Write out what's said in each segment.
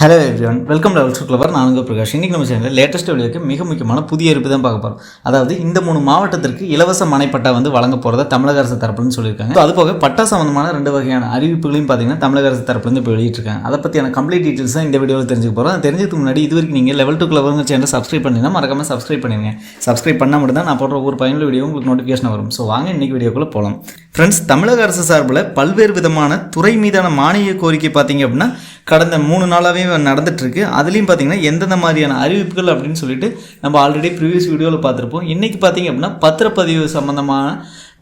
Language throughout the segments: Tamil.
Hello everyone welcome level to clever நான் பிரகாஷ். இன்றைக்கி நம்ம சேனலில் லேட்டஸ்ட் வீடியோக்கு மிக முக்கியமான புதிய இருப்பு தான் பார்க்க போகிறோம் அதாவது இந்த மூணு மாவட்டத்திற்கு இலவச மனைப்பட்டா வந்து வழங்க போகிறத தமிழக அரசு தரப்புலன்னு சொல்லியிருக்காங்க. So, அது போக பட்டா சம்மந்தமான ரெண்டு வகையான அறிவிப்புகளையும் பார்த்தீங்கன்னா தமிழக அரசு தரப்புலேருந்து இப்போ வெளியிட்டிருக்காங்க. அதை பற்றியான கம்ப்ளீட் டீட்டெயில்ஸ் தான் இந்த வீடியோவில் தெரிஞ்சுக்க போகிறோம் தெரிஞ்சதுக்கு முன்னாடி இது வரைக்கும் நீங்கள் லெவல் டூ கிளவருங்க சேனல் சப்ஸ்கிரைப் பண்ணினா மறக்காமல் சப்ஸ்கிரைப் பண்ணிடுங்க சப்ஸ்கிரைப் பண்ணால் மட்டும் தான் நான் போடுற ஒரு பயனுள்ள வீடியோ உங்களுக்கு நோட்டிஃபிகேஷன் வரும். ஸோ வாங்க இன்னைக்கு வீடியோக்குள்ளே போகலாம் ஃப்ரெண்ட்ஸ் தமிழக அரசு சார்பில் பல்வேறு விதமான துறை மீதான மானிய கோரிக்கை பார்த்தீங்க அப்படின்னா கடந்த மூணு நாளாகவே நடந்துட்டு இருக்கு அதுலேயும் பார்த்தீங்கன்னா எந்தெந்த மாதிரியான அறிவிப்புகள் அப்படின்னு சொல்லிட்டு நம்ம ஆல்ரெடி ப்ரீவியஸ் வீடியோவில் பார்த்துருப்போம். இன்றைக்கி பார்த்திங்க அப்படின்னா பத்திரப்பதிவு சம்மந்தமான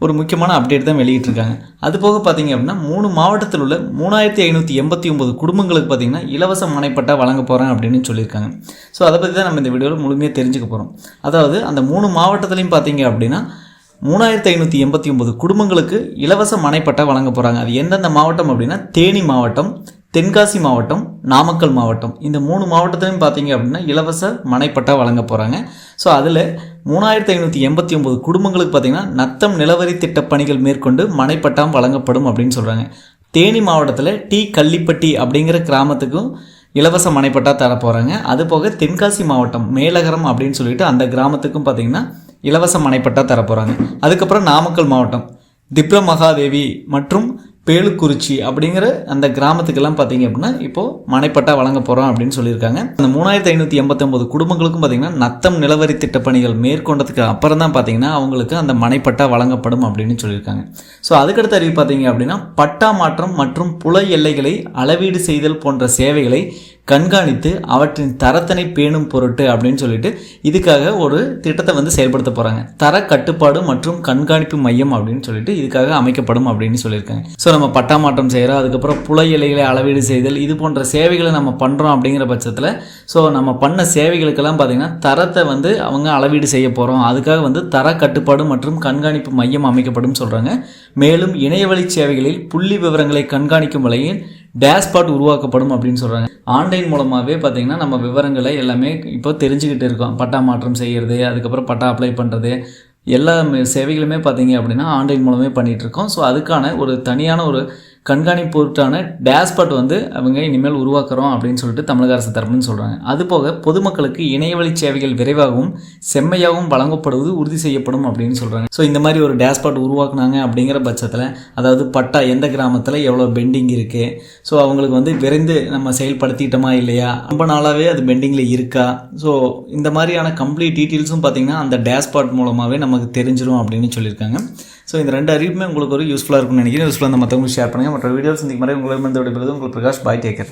ஒரு முக்கியமான அப்டேட் தான் வெளியிட்டிருக்காங்க. அது போக பார்த்தீங்க அப்படின்னா மூணு மாவட்டத்தில் உள்ள மூணாயிரத்தி ஐநூற்றி எண்பத்தி ஒம்பது குடும்பங்களுக்கு பார்த்தீங்கன்னா இலவச மனைப்பட்டா வழங்க போகிறேன் அப்படின்னு சொல்லியிருக்காங்க. ஸோ அதை பற்றி தான் நம்ம இந்த வீடியோவில் முழுமையாக தெரிஞ்சுக்க போகிறோம் அதாவது அந்த மூணு மாவட்டத்துலையும் பார்த்தீங்க அப்படின்னா மூணாயிரத்தி ஐநூற்றி எண்பத்தி ஒம்பது குடும்பங்களுக்கு இலவச மனைப்பட்டா வழங்க போகிறாங்க அது எந்தெந்த மாவட்டம் அப்படின்னா தேனி மாவட்டம் தென்காசி மாவட்டம் நாமக்கல் மாவட்டம். இந்த மூணு மாவட்டத்திலையும் பார்த்தீங்க அப்படின்னா இலவச மனைப்பட்டா வழங்க போகிறாங்க ஸோ அதில் மூணாயிரத்தி ஐநூற்றி எண்பத்தி ஒம்பது குடும்பங்களுக்கு பார்த்தீங்கன்னா நத்தம் நிலவரி திட்டப் பணிகள் மேற்கொண்டு மனைப்பட்டாம் வழங்கப்படும் அப்படின்னு சொல்கிறாங்க தேனி மாவட்டத்தில் டி கள்ளிப்பட்டி அப்படிங்கிற கிராமத்துக்கும் இலவச மனைப்பட்டா தர போகிறாங்க அது போக தென்காசி மாவட்டம் மேலகரம் அப்படின்னு சொல்லிட்டு அந்த கிராமத்துக்கும் பார்த்தீங்கன்னா இலவச மனைப்பட்டா தர போகிறாங்க அதுக்கப்புறம் நாமக்கல் மாவட்டம் திப்ர மகாதேவி மற்றும் பேலுக்குறிச்சி அப்படிங்கிற அந்த கிராமத்துக்கெல்லாம் பார்த்தீங்க அப்படின்னா இப்போது மனைப்பட்டா வழங்க போகிறோம் அப்படின்னு சொல்லியிருக்காங்க. அந்த மூணாயிரத்தி ஐநூற்றி எண்பத்தொம்பது குடும்பங்களுக்கும் பார்த்தீங்கன்னா நத்தம் நிலவரி திட்ட பணிகள் மேற்கொண்டதுக்கு அப்புறம் தான் பார்த்தீங்கன்னா அவங்களுக்கு அந்த மனைப்பட்டா வழங்கப்படும் அப்படின்னு சொல்லியிருக்காங்க. ஸோ அதுக்கடுத்த அறிவு பார்த்தீங்க அப்படின்னா பட்டா மாற்றம் மற்றும் புல எல்லைகளை அளவீடு செய்தல் போன்ற சேவைகளை கண்காணித்து அவற்றின் தரத்தினை பேணும் பொருட்டு அப்படின்னு சொல்லிட்டு இதுக்காக ஒரு திட்டத்தை வந்து செயல்படுத்த போகிறாங்க தர கட்டுப்பாடு மற்றும் கண்காணிப்பு மையம் அப்படின்னு சொல்லிட்டு இதுக்காக அமைக்கப்படும் அப்படின்னு சொல்லியிருக்காங்க. ஸோ நம்ம பட்டா மாற்றம் செய்கிறோம் அதுக்கப்புறம் புல இலைகளை அளவீடு செய்தல் இது போன்ற சேவைகளை நம்ம பண்ணுறோம் அப்படிங்கிற பட்சத்தில் ஸோ நம்ம பண்ண சேவைகளுக்கெல்லாம் பார்த்திங்கன்னா தரத்தை வந்து அவங்க அளவீடு செய்ய போகிறோம் அதுக்காக வந்து தர கட்டுப்பாடு மற்றும் கண்காணிப்பு மையம் அமைக்கப்படும் சொல்கிறாங்க மேலும் இணையவழி சேவைகளில் புள்ளி விவரங்களை கண்காணிக்கும் வகையில் டேஷ்பாட் உருவாக்கப்படும் அப்படின்னு சொல்கிறாங்க ஆன்லைன் மூலமாகவே பார்த்தீங்கன்னா நம்ம விவரங்களை எல்லாமே இப்போ தெரிஞ்சுக்கிட்டு இருக்கோம். பட்டா மாற்றம் செய்கிறது அதுக்கப்புறம் பட்டா அப்ளை பண்ணுறது எல்லா சேவைகளுமே பார்த்தீங்க அப்படின்னா ஆன்லைன் மூலமே பண்ணிகிட்டு இருக்கோம். ஸோ அதுக்கான ஒரு தனியான ஒரு கண்காணிப்பு பொருட்டான டேஷ்பாட் வந்து அவங்க இனிமேல் உருவாக்குறோம் அப்படின்னு சொல்லிட்டு தமிழக அரசு தரப்புன்னு சொல்கிறாங்க அதுபோக பொதுமக்களுக்கு இணையவழி சேவைகள் விரைவாகவும் செம்மையாகவும் வழங்கப்படுவது உறுதி செய்யப்படும் அப்படின்னு சொல்கிறாங்க ஸோ இந்த மாதிரி ஒரு டேஷ்பாட் உருவாக்குனாங்க அப்படிங்கிற பட்சத்தில் அதாவது பட்டா எந்த கிராமத்தில் எவ்வளோ பெண்டிங் இருக்குது ஸோ அவங்களுக்கு வந்து விரைந்து நம்ம செயல்படுத்திட்டோமா இல்லையா? ரொம்ப நாளாகவே அது பெண்டிங்கில் இருக்கா? ஸோ இந்த மாதிரியான கம்ப்ளீட் டீட்டெயில்ஸும் பார்த்தீங்கன்னா அந்த டேஷ்பாட் மூலமாகவே நமக்கு தெரிஞ்சிடும் அப்படின்னு சொல்லியிருக்காங்க. ஸோ இந்த ரெண்டு அறிவிப்புமே உங்களுக்கு ஒரு யூஸ்ஃபுல்லாக இருக்கும்னு நினைக்கிறேன். யூஸ்ஃபுல்லாக அந்த மற்றவங்களுக்கு ஷேர் பண்ணுங்கள் மற்ற வீடியோஸ் இந்த மாதிரி உங்களிடம் விடைபெறுவது உங்களுக்கு பிரகாஷ் பாய் டேக்கர்